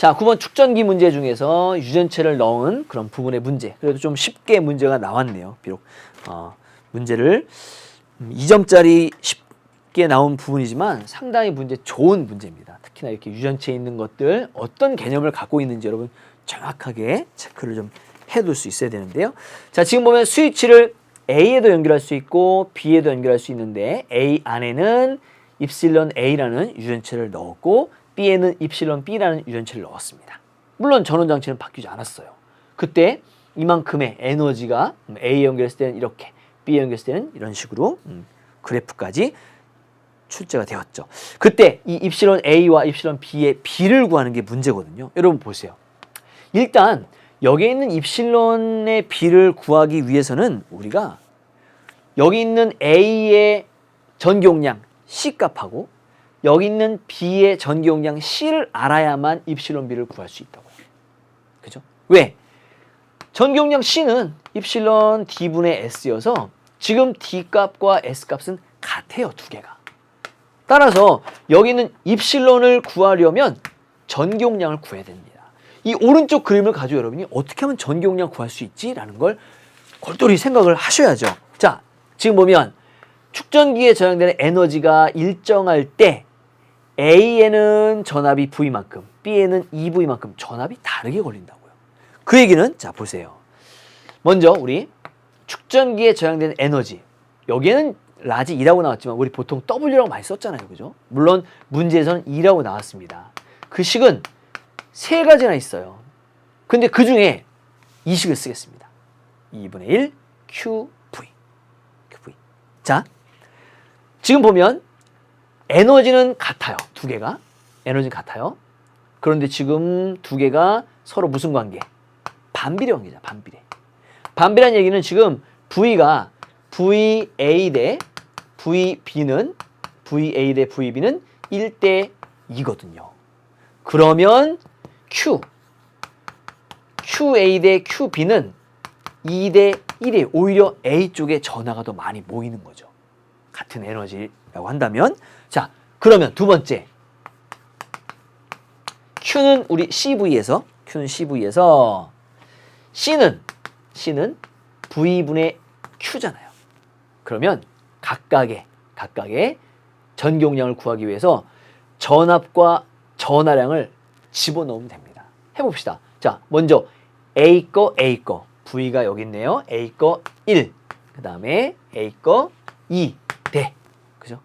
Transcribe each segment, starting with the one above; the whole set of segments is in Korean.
자, 9번 축전기 문제 중에서 유전체를 넣은 그런 부분의 문제. 그래도 좀 쉽게 문제가 나왔네요. 비록 어, 문제를 음, 2점짜리 쉽게 나온 부분이지만 상당히 문제 좋은 문제입니다. 특히나 이렇게 유전체에 있는 것들 어떤 개념을 갖고 있는지 여러분 정확하게 체크를 좀 해둘 수 있어야 되는데요. 자, 지금 보면 스위치를 A에도 연결할 수 있고 B에도 연결할 수 있는데 A 안에는 입실론 A라는 유전체를 넣었고 B에는 입실론 B라는 유전체를 넣었습니다. 물론 전원 장치는 바뀌지 않았어요. 그때 이만큼의 에너지가 A에 연결했을 때는 이렇게 B에 연결했을 때는 이런 식으로 음, 그래프까지 출제가 되었죠. 그때 이 입실론 A와 입실론 B의 B를 구하는 게 문제거든요. 여러분 보세요. 일단 여기에 있는 입실론의 B를 구하기 위해서는 우리가 여기 있는 A의 전기용량 C 값하고 여기 있는 B의 전기 용량 C를 알아야만 입실론 B를 구할 수 있다고요. 그죠? 왜? 전기 용량 C는 입실론 D분의 S여서 지금 D 값과 S 값은 같아요. 두 개가. 따라서 여기 있는 입실론을 구하려면 전기 용량을 구해야 됩니다. 이 오른쪽 그림을 가지고 여러분이 어떻게 하면 전기 용량 구할 수 있지라는 걸 골똘히 생각을 하셔야죠. 자, 지금 보면 축전기에 저장되는 에너지가 일정할 때 A에는 전압이 V만큼, B에는 2V만큼 전압이 다르게 걸린다고요. 그 얘기는 자 보세요. 먼저 우리 축전기에 저장되는 에너지 여기에는 라지 2라고 나왔지만 우리 보통 W라고 많이 썼잖아요. 그죠? 물론 문제에서는 2라고 나왔습니다. 그 식은 세 가지나 있어요. 근데 그 중에 이 식을 쓰겠습니다. 2분의 1 QV. QV. 자, 지금 보면 에너지는 같아요. 두 개가. 에너지는 같아요. 그런데 지금 두 개가 서로 무슨 관계? 반비례 관계죠. 반비례. 반비례한 얘기는 지금 V가 VA 대 VB는 VA 대 VB는 1대 2거든요. 그러면 Q QA 대 QB는 2대 1이 오히려 A 쪽에 전화가 더 많이 모이는 거죠. 같은 에너지라고 한다면 자 그러면 두 번째 Q는 우리 CV에서 Q는 CV에서 C는 C는 V분의 Q잖아요. 그러면 각각의 각각의 전기용량을 구하기 위해서 전압과 전하량을 집어넣으면 됩니다. 해봅시다. 자, 먼저 A 거 A 거 V가 여기 있네요. A 거 1. 그 다음에 A 거 2. 대. 그죠?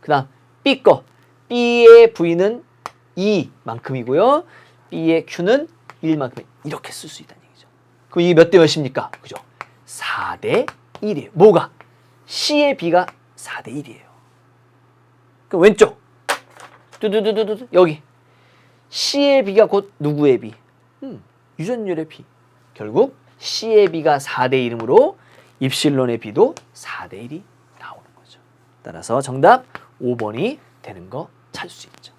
그 다음 B 거 B의 V는 2만큼이고요. B의 Q는 1만큼 이렇게 쓸 수 있다는 얘기죠. 그럼 이게 몇 대 몇입니까? 그죠? 4대 1이에요. 뭐가? C의 B가 4대 1이에요. 그 왼쪽 뚜두두두두 여기 C의 B가 곧 누구의 B? 음, 유전율의 B. 결국 C의 B가 4대 1이므로 입실론의 B도 4대 1이 나오는 거죠. 따라서 정답 5번이 되는 거 찾을 수 있죠.